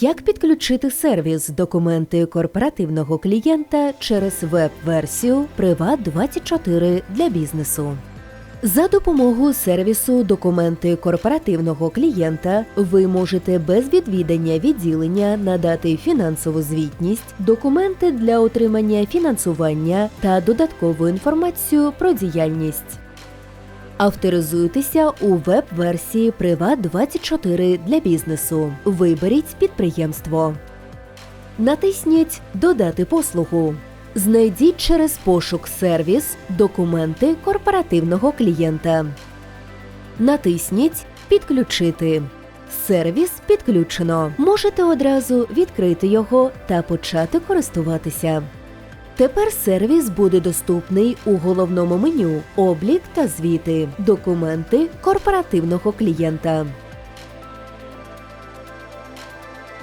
Як підключити сервіс документи корпоративного клієнта через веб-версію Privat24 для бізнесу? За допомогою сервісу документи корпоративного клієнта ви можете без відвідання відділення надати фінансову звітність, документи для отримання фінансування та додаткову інформацію про діяльність. Авторизуйтеся у веб-версії Privat24 для бізнесу. Виберіть підприємство. Натисніть Додати послугу. Знайдіть через пошук сервіс документи корпоративного клієнта. Натисніть Підключити. Сервіс підключено. Можете одразу відкрити його та почати користуватися. Тепер сервіс буде доступний у головному меню Облік та звіти, документи корпоративного клієнта.